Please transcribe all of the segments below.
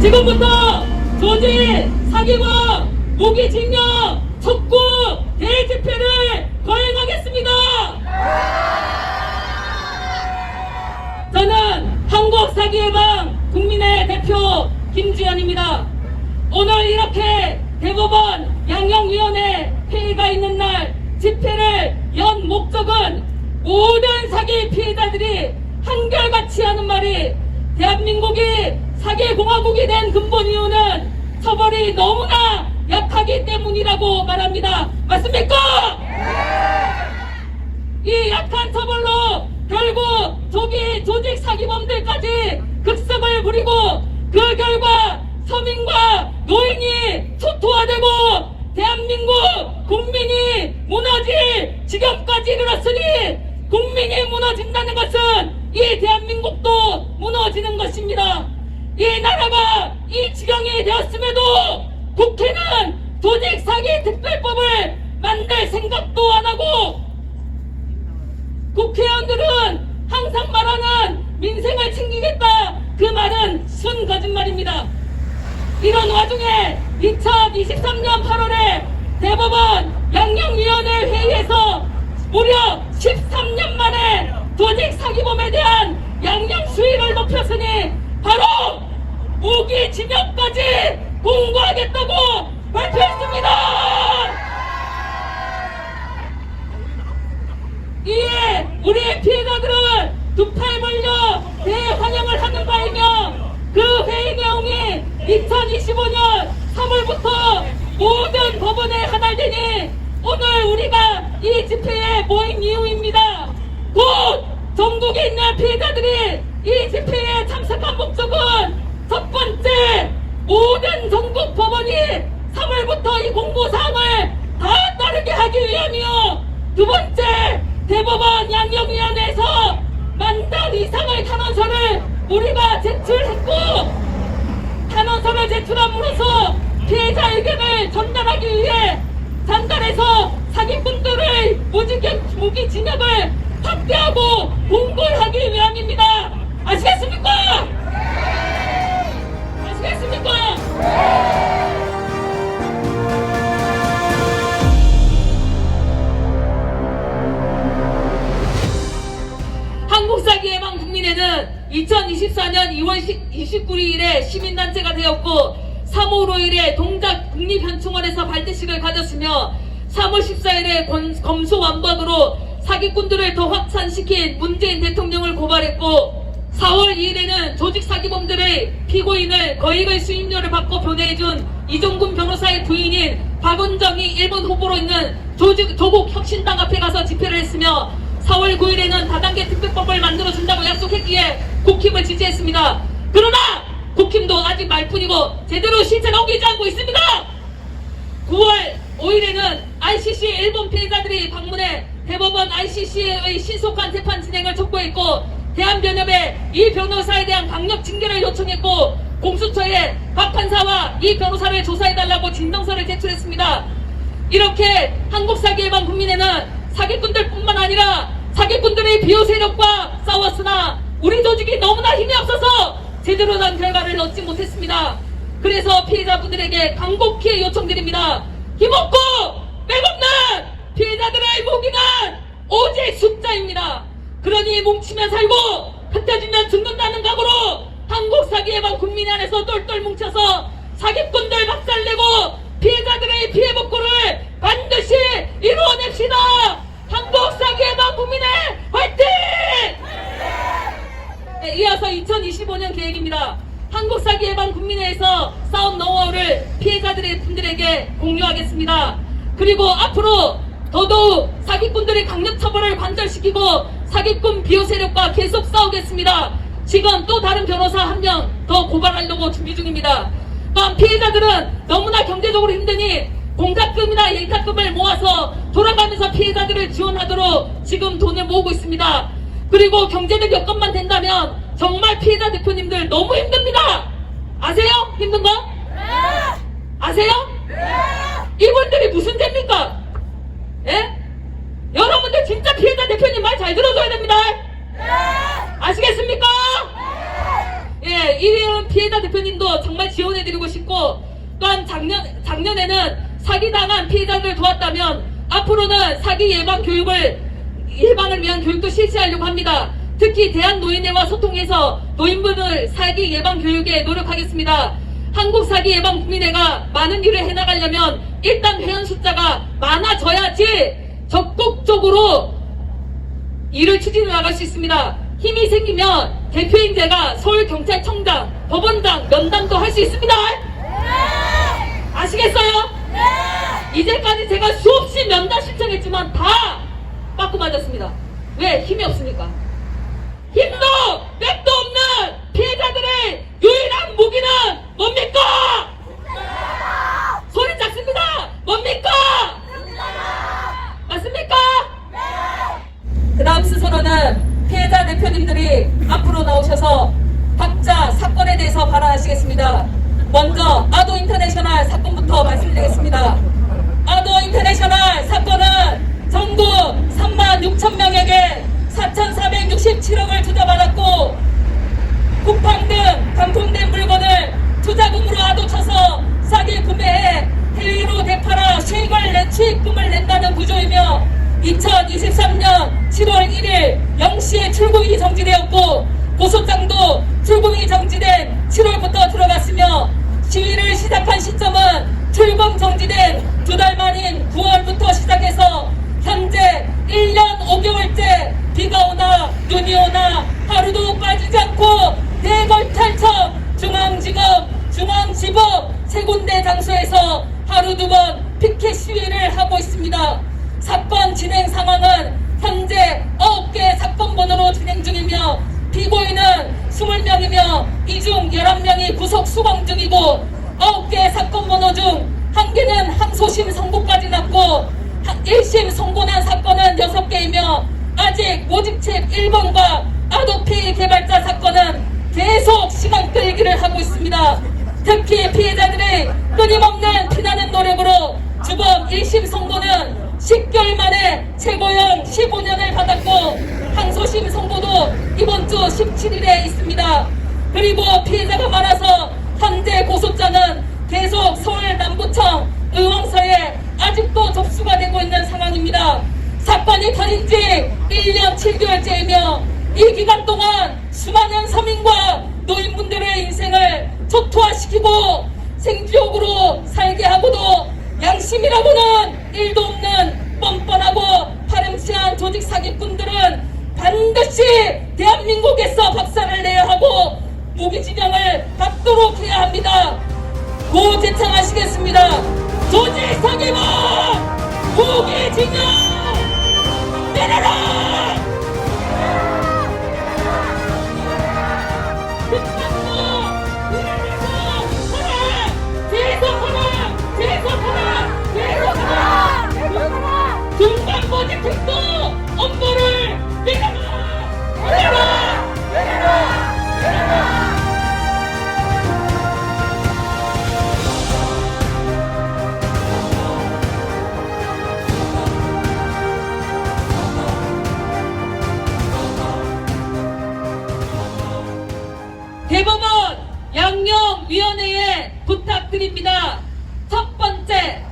지금부터 조직, 사기와 무기징역, 촉구, 대집회를 거행하겠습니다. 저는 한국사기예방 국민의 대표 김주현입니다. 오늘 이렇게 대법원 양형위원회 회의가 있는 날 집회를 연 목적은 모든 사기 피해자들이 한결같이 하는 말이 대한민국이 사기공화국이 된 근본 이유는 처벌이 너무나 약하기 때문이라고 말합니다. 맞습니까? 이 약한 처벌로 결국 조기 조직 사기범들까지 급습을 부리고 그 결과 서민과 노인이 초토화되고 대한민국 국민이 무너질 지경까지 이르렀으니 국민이 무너진다는 것은 이 대한민국도 무너지는 것입니다. 이 나라가 이 지경이 되었음에도 국회는 조직 사기 특별법을 만들 생각도 안 하고 국회의원들은 항상 말하는 민생을 챙기겠다 그 말은 순 거짓말입니다. 이런 와중에 2023년 8월에 대법원 양형위원회 회의에서 무려 13년 만에 조직 사기범에 대한 양형 수위를 높였으니 바로 무기징역까지 공고하겠다고 발표했습니다. 이에 우리의 피해자들은 두팔 벌려 대환영을 하는 바이며 그 회의 내용이 2025년 3월부터 모든 법원에 하달되니 오늘 우리가 이 집회에 모인 이유입니다. 곧 전국에 있는 피해자들이 이 집회에 참석한 목적은 첫 번째 모든 전국 법원이 3월부터 이 공고 사항을 다 따르게 하기 위함이요 두 번째 대법원 양형위원회에서 만단 이상의 탄원서를 우리가 제출했고 탄원서를 제출함으로써 피해자 의견을 전달하기 위해 전달해서 사기꾼들의 무지경 무기징역을 확대하고 공고하기 위함입니다. 아시겠습니까? 아시겠습니까? 한국사기 예방 국민회는 2024년 2월 29일에 시민단체가 되었고 3월 5일에 동작 국립현충원에서 발대식을 가졌으며 3월 14일에 검소완박으로 사기꾼들을 더 확산시킨 문재인 대통령을 고발했고 4월 2일에는 조직 사기범들의 피고인을 거액의 수임료를 받고 변호해준 이종군 변호사의 부인인 박은정이 일본 후보로 있는 조직, 조국 혁신당 앞에 가서 집회를 했으며 4월 9일에는 다단계 특별법을 만들어준다고 약속했기에 국힘을 지지했습니다. 그러나 국힘도 아직 말뿐이고 제대로 실체가 옮기지 않고 있습니다. 9월 5일에는 ICC 일본 피해자들이 방문해 대법원 ICC의 신속한 재판 진행을 촉구했고 대한변협에 이 변호사에 대한 강력 징계를 요청했고 공수처에 박 판사와 이 변호사를 조사해달라고 진정서를 제출했습니다. 이렇게 한국 사기예방 국민회는 사기꾼들 뿐만 아니라 사기꾼들의 비호 세력과 싸웠으나 우리 조직이 너무나 힘이 없어서 제대로 된 결과를 얻지 못했습니다. 그래서 피해자분들에게 간곡히 요청드립니다. 힘없고 빼없는 피해자들의 무기는 오직 숫자입니다. 그러니 뭉치면 살고 흩어지면 죽는다는 각오로 한국 사기예방 국민 안에서 똘똘 뭉쳐서 사기꾼들 박살내고 피해자들의 피해 복구를 반드시 이루어냅시다. 한국 사기예방 국민의 화이팅! 네, 이어서 2025년 계획입니다. 한국 사기 예방 국민회에서 싸움 노하우를 피해자들의 분들에게 공유하겠습니다. 그리고 앞으로 더더욱 사기꾼들의 강력 처벌을 관절시키고 사기꾼 비호 세력과 계속 싸우겠습니다. 지금 또 다른 변호사 한 명 더 고발하려고 준비 중입니다. 또한 피해자들은 너무나 경제적으로 힘드니 공작금이나 예탁금을 모아서 돌아가면서 피해자들을 지원하도록 지금 돈을 모으고 있습니다. 그리고 경제적 여건만 된다면 정말 피해자 대표님들 너무 힘듭니다. 아세요? 힘든 거? 아세요? 이분들이 무슨 죄입니까? 예? 여러분들 진짜 피해자 대표님 말 잘 들어줘야 됩니다. 아시겠습니까? 예, 이런 피해자 피해자 대표님도 정말 지원해드리고 싶고 또한 작년, 작년에는 사기당한 피해자들 도왔다면 앞으로는 사기 예방 교육을 예방을 위한 교육도 실시하려고 합니다. 특히 대한노인회와 소통해서 노인분들 사기 예방 교육에 노력하겠습니다. 한국 사기 예방 국민회가 많은 일을 해나가려면 일단 회원 숫자가 많아져야지 적극적으로 일을 추진해 나갈 수 있습니다. 힘이 생기면 대표인 제가 서울경찰청장, 법원장, 면담도 할 수 있습니다. 아시겠어요? 이제까지 제가 수없이 면담 신청했지만 다 빠꾸 맞았습니다. 왜? 힘이 없으니까. 힘도 맥도 없는 피해자들의 유일한 무기는 뭡니까? 소리 작습니다. 뭡니까? 순서로는 피해자 대표님들이 앞으로 나오셔서 각자 사건에 대해서 발언하시겠습니다. 먼저 아도 인터내셔널 사건부터 말씀드리겠습니다. 아도 인터내셔널 사건은 전국 3만 6천 명에게 4,467억을 투자받았고 쿠팡 등 간통된 물건을 투자금으로 아도쳐서 싸게 구매해 해외로 되팔아 수익을 내 수익금을 낸다는 구조이며 2023년 7월 1일 0시에 출국이 정지되었고 고소장도 출국이 정지된 7월부터 들어갔으며 시위를 시작한 시점은 출국 정지된 두 달 만인 9월부터 시작해서 현재 1년 5개월째 비가 오나 눈이 오나 하루도 빠지지 않고 대검찰청 중앙지검 중앙지법 세 군데 장소에서 하루 두 번 피켓 시위를 하고 있습니다. 사건 진행 상황은 현재 9개 사건 번호로 진행 중이며 피고인은 20명이며 이 중 11명이 구속 수감 중이고 9개 사건 번호 중한 개는 항소심 선고까지 났고 1심 선고난 사건은 6개이며 아직 모집책 1번과 아도피 개발자 사건은 계속 시간 끌기를 하고 있습니다. 특히 피해자들의 끊임없는 피나는 노력으로 주범 1심 선고는 10개월 만에 최고형 15년을 받았고 항소심 선고도 이번 주 17일에 있습니다. 그리고 피해자가 많아서 현재 고소장은 계속 서울 남부청 의왕서에 아직도 접수가 되고 있는 상황입니다. 사건이 터진 지 1년 7개월째이며 이 기간 동안 수많은 서민과 노인분들의 인생을 초토화시키고 생지옥으로 살게 하고도 양심이라고는 일도 없는 뻔뻔하고 파렴치한 조직 사기꾼들은 반드시 대한민국에서 박살을 내야 하고 무기징역을 받도록 해야 합니다. 고 제창하시겠습니다. 조직 사기범 무기징역 내려라! 대법원 양형위원회에 부탁드립니다. 첫 번째,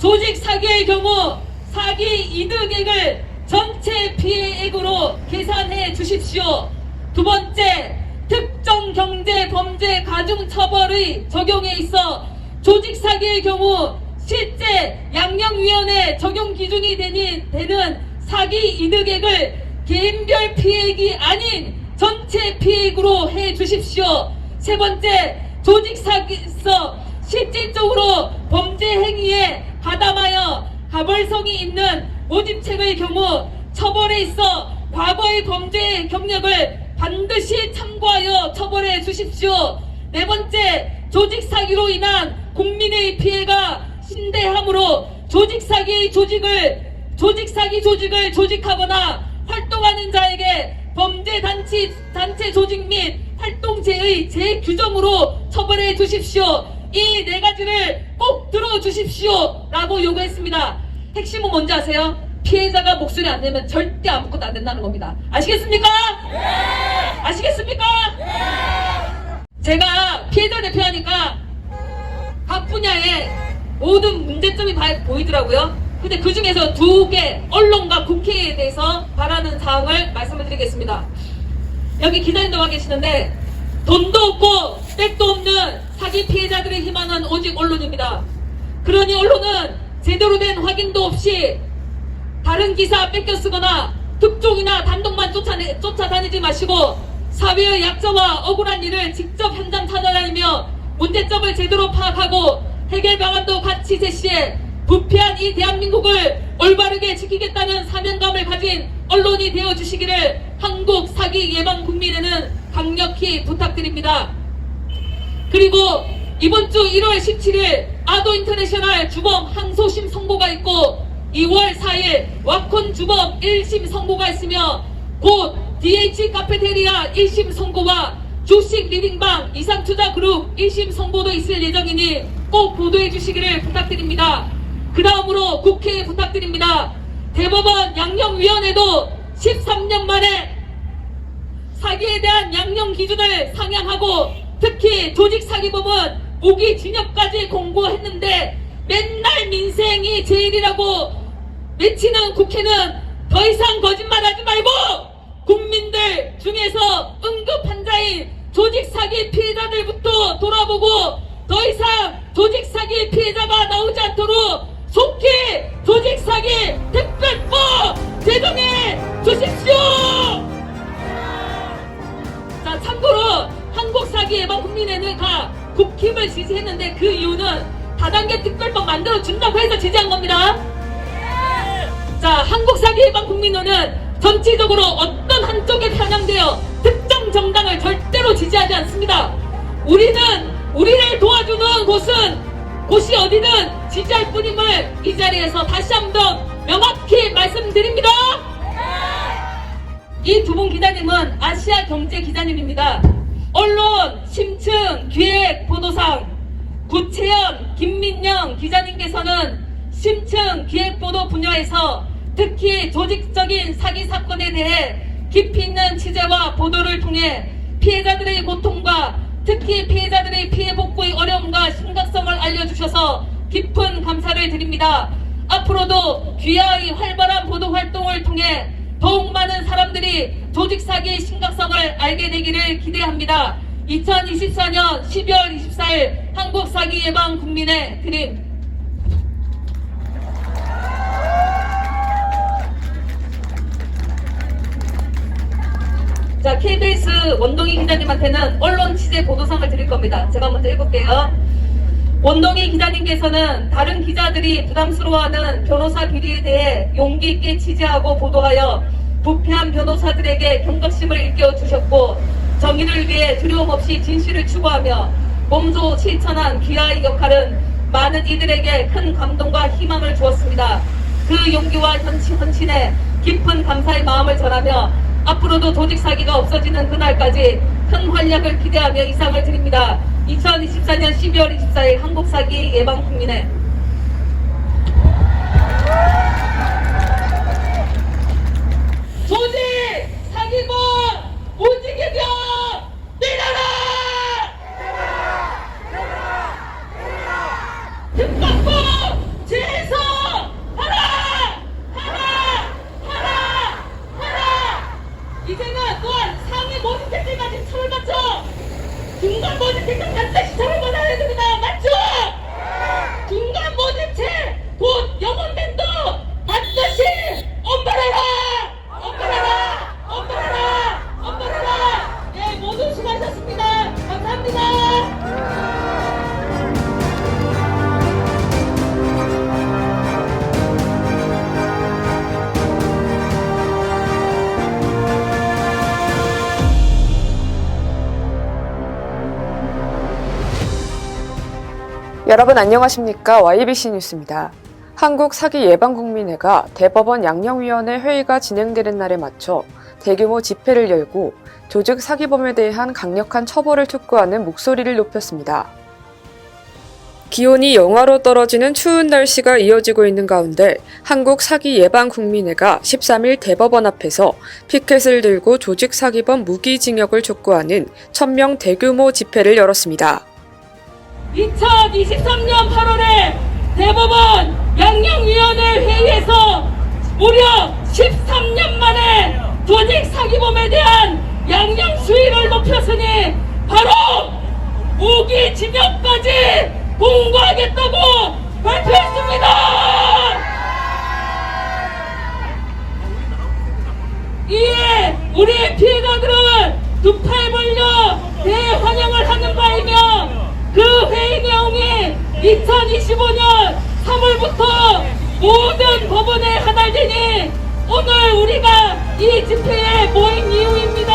조직 사기의 경우 사기 이득액을 전체 피해액으로 계산해 주십시오. 두 번째, 특정 경제 범죄 가중 처벌의 적용에 있어 조직 사기의 경우 실제 양형위원회 적용 기준이 되는, 사기 이득액을 개인별 피해액이 아닌 전체 피해액으로 해 주십시오. 세 번째, 조직 사기서 실질적으로 범죄 행위에 가담하여 가벌성이 있는 모집책의 경우 처벌에 있어 과거의 범죄 경력을 반드시 참고하여 처벌해 주십시오. 네 번째, 조직 사기로 인한 국민의 피해가 심대하므로 조직 사기의 조직을 조직 사기 조직을 조직하거나 활동하는 자에게 범죄 단체 단체 조직 및 활동죄의 재규정으로 처벌해 주십시오. 이 네 가지를 꼭 들어 주십시오. 라고 요구했습니다. 핵심은 뭔지 아세요? 피해자가 목소리 안 내면 절대 아무것도 안 된다는 겁니다. 아시겠습니까? 아시겠습니까? 제가 피해자 대표하니까 각 분야에 모든 문제점이 바- 보이더라고요. 근데 그 중에서 두 개, 언론과 국회에 대해서 바라는 사항을 말씀을 드리겠습니다. 여기 기자님도 와 계시는데, 돈도 없고, 백도 없는 사기 피해자들의 희망은 오직 언론입니다. 그러니 언론은 제대로 된 확인도 없이 다른 기사 뺏겨 쓰거나 특종이나 단독만 쫓아내, 쫓아다니지 마시고 사회의 약자와 억울한 일을 직접 현장 찾아다니며 문제점을 제대로 파악하고 해결 방안도 같이 제시해 부패한 이 대한민국을 올바르게 지키겠다는 사명감을 가진 언론이 되어 주시기를 한국 사기 예방 국민에는 강력히 부탁드립니다. 그리고 이번 주 1월 17일 아도 인터내셔널 주범 항소심 선고가 있고 2월 4일 와콘 주범 1심 선고가 있으며 곧 DH 카페테리아 1심 선고와 주식 리딩방 이상투자그룹 1심 선고도 있을 예정이니 꼭 보도해 주시기를 부탁드립니다. 그 다음으로 국회에 부탁드립니다. 대법원 양형위원회도 13년 만에 사기에 대한 양형 기준을 상향하고 특히 조직 사기범은 무기징역까지 공고했는데 맨날 민생이 제일이라고 외치는 국회는 더 이상 거짓말하지 말고 국민들 중에서 응급 환자인 조직 사기 피해자들부터 돌아보고 더 이상 조직 사기 피해자가 나오지 않도록 속히 조직 사기 특별법 제정해 주십시오. 자, 참고로 한국 사기 예방 국민회가 국힘을 지지했는데 그 이유는 다단계 특별법 만들어 준다고 해서 지지한 겁니다. 자, 한국 사기 예방 국민회는 전체적으로 어떤 한쪽에 편향되어 특정 정당을 절대로 지지하지 않습니다. 우리는 우리를 도와주는 곳은 곳이 어디든 지지할 뿐임을 이 자리에서 다시 한번 명확히 말씀드립니다. 이 두 분 기자님은 아시아 경제 기자님입니다. 언론, 심층, 기획, 보도상, 구채연, 김민영 기자님께서는 심층, 기획, 보도 분야에서 특히 조직적인 사기 사건에 대해 깊이 있는 취재와 보도를 통해 피해자들의 고통과 특히 피해자들의 피해 복구의 어려움과 심각성을 알려주셔서 깊은 감사를 드립니다. 앞으로도 귀하의 활발한 보도 활동을 통해 더욱 많은 사람들이 조직 사기의 심각성을 알게 되기를 기대합니다. 2024년 12월 24일 한국 사기 예방 국민의 드림 원동희 기자님한테는 언론 취재 보도상을 드릴 겁니다. 제가 먼저 읽을게요. 원동희 기자님께서는 다른 기자들이 부담스러워하는 변호사 비리에 대해 용기 있게 취재하고 보도하여 부패한 변호사들에게 경각심을 일깨워 주셨고 정의를 위해 두려움 없이 진실을 추구하며 몸소 실천한 귀하의 역할은 많은 이들에게 큰 감동과 희망을 주었습니다. 그 용기와 헌신, 헌신에 깊은 감사의 마음을 전하며 앞으로도 조직 사기가 없어지는 그날까지 큰 활약을 기대하며 이상을 드립니다. 2024년 12월 24일 한국 사기 예방 국민회 조직 사기범 오직이며 여러분 안녕하십니까? YBC 뉴스입니다. 한국 사기 예방 국민회가 대법원 양형위원회 회의가 진행되는 날에 맞춰 대규모 집회를 열고 조직 사기범에 대한 강력한 처벌을 촉구하는 목소리를 높였습니다. 기온이 영하로 떨어지는 추운 날씨가 이어지고 있는 가운데 한국 사기 예방 국민회가 13일 대법원 앞에서 피켓을 들고 조직 사기범 무기징역을 촉구하는 천명 대규모 집회를 열었습니다. 2023년 8월에 대법원 양형위원회 회의에서 무려 13년 만에 조직 사기범에 대한 양형 수위를 높였으니 바로 무기징역까지 공고하겠다고 발표했습니다. 이에 우리 피해자들은 두팔 벌려 대환영을 하는 바이며 그 회의 내용이 2025년 3월부터 모든 법원에 하달되니 오늘 우리가 이 집회에 모인 이유입니다.